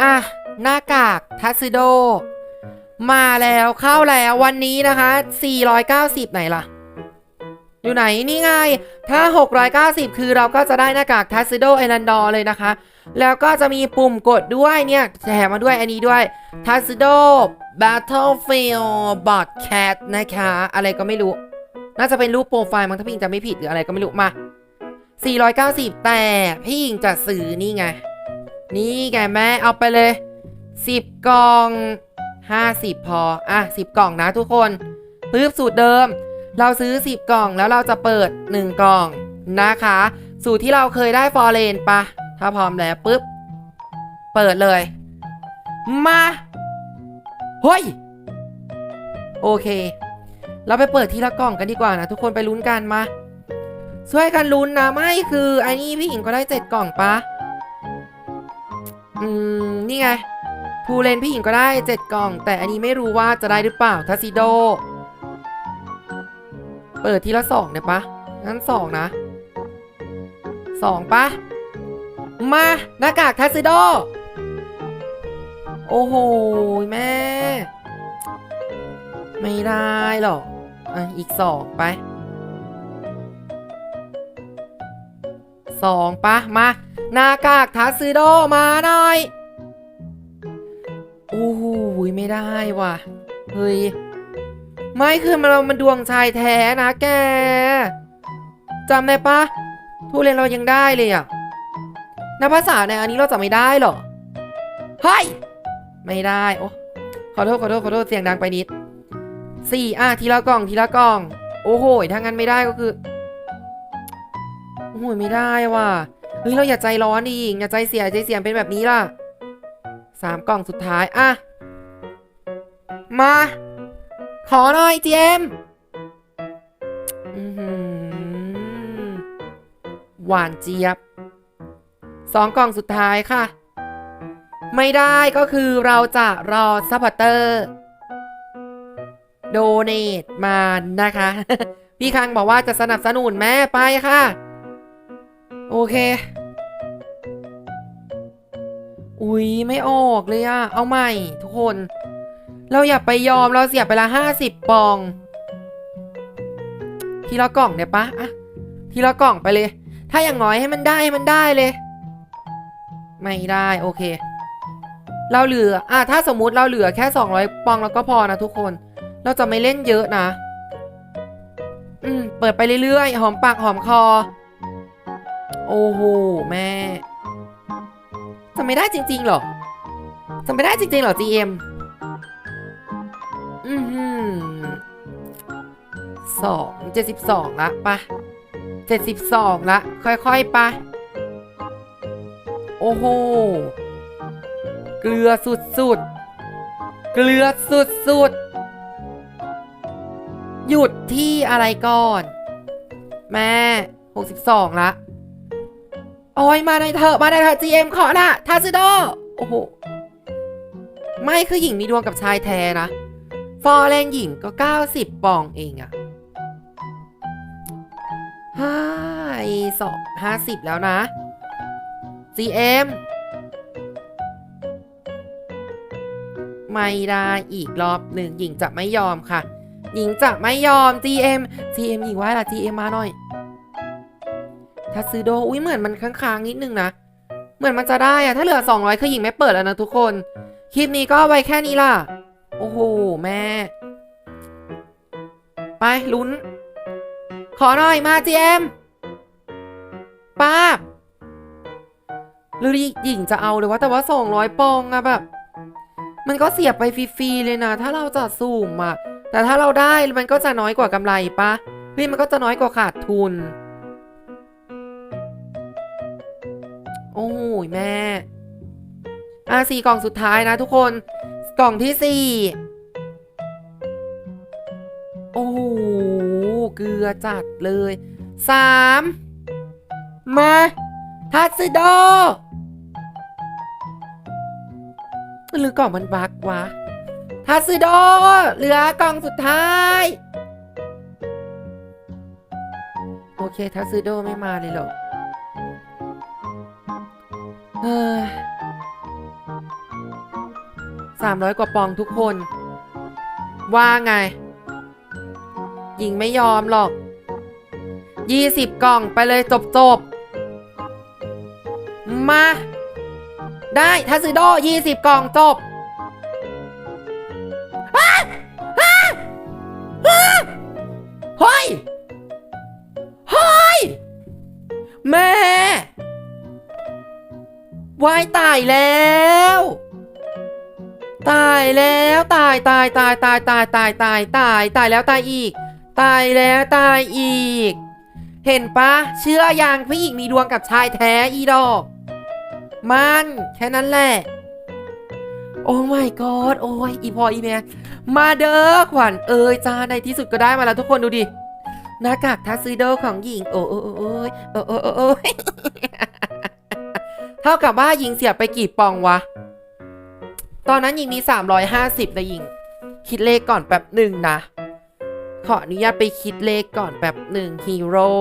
อะ หน้ากากทัสซิโด มาแล้วเข้าแล้ววันนี้นะคะ 490 ไหนล่ะ อยู่ไหนนี่ไง ถ้า 690 คือเราก็จะได้หน้ากากทัสซิโดเอนันดอร์เลยนะคะ แล้วก็จะมีปุ่มกดด้วยเนี่ยแถมมาด้วยอันนี้ด้วยทัสซิโด Battlefield Bot Cat นะคะ อะไรก็ไม่รู้ น่าจะเป็นรูปโปรไฟล์มั้งถ้าพี่หญิงจะไม่ผิดหรืออะไรก็ไม่รู้มา 490 แต่พี่หญิงจะซื้อนี่ไง นี่ไงแม่เอาไปเลย 10 กล่อง 50 พอ อะ 10 กล่องนะทุกคนปึ๊บสูตรเดิม เราซื้อ 10 กล่องแล้วเราจะเปิด 1 กล่องนะคะ สูตรที่เราเคยได้ฟอร์เรนปะถ้าพร้อมแล้วปึ๊บ เปิดเลย มาเฮ้ยโอเค เราไปเปิดทีละกล่องกันดีกว่านะ ทุกคนไปลุ้นกันมา ช่วยกันลุ้นนะ ไม่คือไอ้นี่พี่หญิงก็ได้เจ็ดกล่องปะ อืม นี่ไง ผู้เล่นพี่หญิงก็ได้เจ็ดกล่อง แต่อันนี้ไม่รู้ว่าจะได้หรือเปล่าทัสซิโด เปิดทีละสองเนี่ยปะงั้นสองนะสองปะมาหน้ากากทัสซิโด โอ้โห แม่ ไม่ได้หรอกอะอีกสองไปสองปะมา หน้ากากทัสซิโดมาหน่อยโอ้โหไม่ได้ว่ะ เฮ้ย ไม่คือมันเรามันดวงชายแท้นะแกจำได้ปะทุเรียนเรายังได้เลยอะนับภาษาในอันนี้เราจะไม่ได้หรอเฮ้ยไม่ได้โอ้ขอโทษขอโทษขอโทษเสียงดังไปนิดสี่อะทีละกล่องทีละกล่อง โอ้โหถ้างั้นไม่ได้ก็คือโอ้โหไม่ได้ว่ะ เฮ้ยเราอย่าใจร้อนดิอย่าใจเสียใจเสียเป็นแบบนี้ล่ะสามกล่องสุดท้ายอะมา ขอหน่อยเจมอื้อหือหวานเจี๊ยบสองกล่องสุดท้ายค่ะ ไม่ได้ก็คือเราจะรอซัพพอร์เตอร์โดเนทมานะคะ พี่คังบอกว่าจะสนับสนุนแม่ไปค่ะ โอเค อุ๊ย ไม่ออกเลยอะเอาใหม่ ทุกคน เราอย่าไปยอมเราเสียไปละห้าสิบปอง ทีละกล่องเนี่ยปะอะทีละกล่องไปเลย ถ้าอย่างน้อยให้มันได้มันได้เลย ไม่ได้โอเค เราเหลืออะถ้าสมมุติเราเหลือแค่200ปองแล้วก็พอนะทุกคน เราจะไม่เล่นเยอะนะ อืม เปิดไปเรื่อยๆ หอมปากหอมคอ โอ้โหแม่จะไม่ได้จริงๆหรอจะไม่ได้จริงๆหรอ GM อือหือสองเจ็ดสิบสองละปะเจ็ดสิบสองละค่อยๆปะโอ้โหเกลือสุดๆ เกลือสุดๆ หยุดที่อะไรก่อน แม่หกสิบสองละ โอ้ยมาในเถอะมาในอยเถอะ GM ขอละทาซิโดโอ้โห ไม่คือหญิงมีดวงกับชายแท้นะ ฟอร์เรนหญิงก็ 90 ปองเองอะฮ่าสองห้าสิบแล้วนะ GM ไม่ได้อีกรอบหนึ่งหญิงจะไม่ยอมค่ะ หญิงจะไม่ยอม GM GM หญิงไว้ละ GM มาหน่อย ถ้าซื้อโดอุ้ยเหมือนมันค้างๆนิดนึงนะ เหมือนมันจะได้อะถ้าเหลือ 200คือหญิงไม่เปิดแล้วนะทุกคน คลิปนี้ก็ไว้แค่นี้ล่ะ โอ้โห แม่ ไปลุ้น ขอหน่อยมา GM ป้าบหรือหญิงจะเอาเลยว่าแต่ว่า 200 ปองอะแบบ มันก็เสียบไปฟรีๆเลยนะ ถ้าเราจะสุ่มอะแต่ถ้าเราได้มันก็จะน้อยกว่ากำไรปะเฮ้ยมันก็จะน้อยกว่าขาดทุน ยแม่ อะสี่กล่องสุดท้ายนะทุกคน กล่องที่สี่โอ้โห เกลือจัดเลยสามมาทัสโดหรือกล่องมันบักวะทัสโดเหลือกล่องสุดท้าย โอเคทัสโดไม่มาเลยหรอเฮ้ย สามร้อยกว่าปองทุกคน ว่าไง หญิงไม่ยอมหรอกยี่สิบกล่องไปเลยจบจบมา ได้ทัซึโดยี่สิบกล่องจบ วายตายแล้ว ตายแล้วตายตายตายตายตายตายตายตายตายแล้วตายอีก ตายแล้วตายอีก เห็นปะเชื่อยังผู้หญิงมีดวงกับชายแท้อีดอก มันแค่นั้นแหละ โอ้ my god โอ้ยอีพออีเมียมาเด้อขวัญเอ้ยจ้าในที่สุดก็ได้มาแล้วทุกคนดูดิหน้ากากทัสซิโดของหญิง โอ้โอ้โอ้โอ้ยโอ้โอ้โอ้โอ้ย เท่ากับว่าหญิงเสียไปกี่ปองวะ ตอนนั้นหญิงมี 350นะหญิง คิดเลขก่อนแป๊บหนึ่งนะ ขออนุญาตไปคิดเลขก่อนแป๊บหนึ่งฮีโร่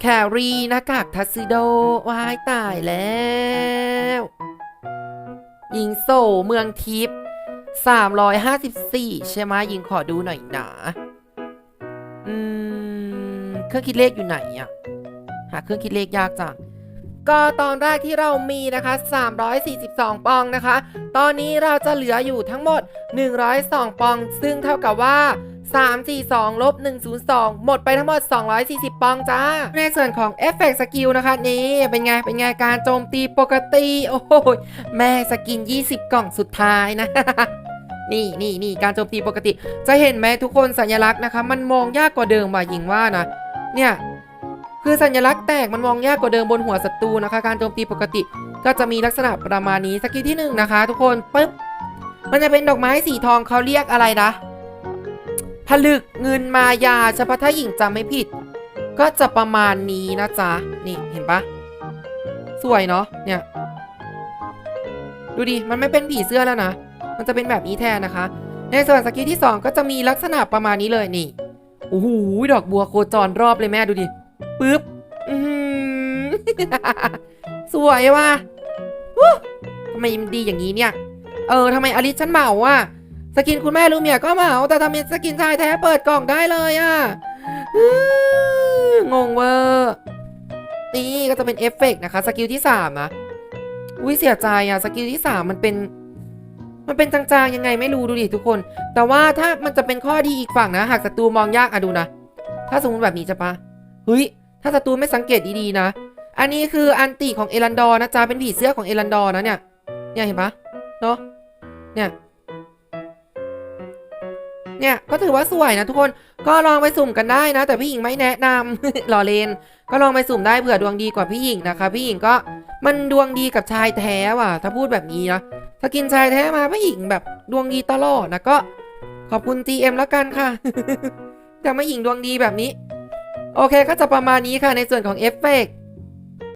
แครีหน้ากากทัสซิโดว้ายตายแล้วหญิงโซเมืองทิพย์354 ใช่ไหมหญิงขอดูหน่อยนะอืม เครื่องคิดเลขอยู่ไหนอะหาเครื่องคิดเลขยากจัง ก็ตอนแรกที่เรามีนะคะ 342 ปองนะคะ ตอนนี้เราจะเหลืออยู่ทั้งหมด 102 ปอง ซึ่งเท่ากับว่า 342ลบ102 หมดไปทั้งหมด 240 ปองจ้า ในส่วนของเอฟเฟกต์สกิลนะคะ นี่ เป็นไง เป็นไง การโจมตีปกติ โอ้โห แม่สกิน 20 กล่องสุดท้ายนะนี่นี่นี่การโจมตีปกติ จะเห็นไหมทุกคนสัญลักษณ์นะคะ มันมองยากกว่าเดิมว่ะหญิงว่านะ เนี่ย คือสัญลักษณ์แตกมันมองยากกว่าเดิมบนหัวศัตรูนะคะ การโจมตีปกติก็จะมีลักษณะประมาณนี้สกิลที่หนึ่งนะคะ ทุกคนปึ๊บมันจะเป็นดอกไม้สีทองเขาเรียกอะไรนะผลึกเงินมายาเฉพาะถ้าหญิงจำไม่ผิด ก็จะประมาณนี้นะจ๊ะนี่เห็นปะสวยเนาะเนี่ย ดูดิมันไม่เป็นผีเสื้อแล้วนะมันจะเป็นแบบนี้แทนนะคะ ในส่วนสกิลที่ 2 ก็จะมีลักษณะประมาณนี้เลยนี่โอ้โหดอกบัวโคจรรอบเลยแม่ดูดิ ปึ๊บอือหือสวยว่ะทำไมมันดีอย่างนี้เนี่ย เออทำไมอลิสฉันเหมาอะ สกินคุณแม่ลูเมียก็เหมาแต่ทำไมสกินชายแท้เปิดกล่องได้เลยอะงงเวอร์นี่ก็จะเป็นเอฟเฟกต์นะคะ สกิลที่3นะอุ้ยเสียใจอะ สกิลที่3มันเป็น มันเป็นจางๆ ยังไงไม่รู้ดูดิทุกคน แต่ว่าถ้ามันจะเป็นข้อดีอีกฝั่งนะ หากศัตรูมองยากอะดูนะ ถ้าสมมติแบบนี้จะปะ เฮ้ย ถ้าศัตรูไม่สังเกตดีๆนะ อันนี้คืออันติของเอรันดอร์นะจ๊ะ เป็นผีเสื้อของเอรันดอร์นะเนี่ย เนี่ยเห็นปะเนาะ เนี่ย เนี่ย ก็ถือว่าสวยนะทุกคน ก็ลองไปสุ่มกันได้นะ แต่พี่หญิงไม่แนะนำหล่อเลน ก็ลองไปสุ่มได้เผื่อดวงดีกว่าพี่หญิงนะคะ พี่หญิงก็มันดวงดีกับชายแท้ว่ะ ถ้าพูดแบบนี้นะ ถ้ากินชายแท้มาพี่หญิงแบบดวงดีตลอดนะก็ ขอบคุณ TM แล้วกันค่ะแต่ไม่หญิงดวงดีแบบนี้ โอเคก็จะประมาณนี้ค่ะในส่วนของเอฟเฟกต์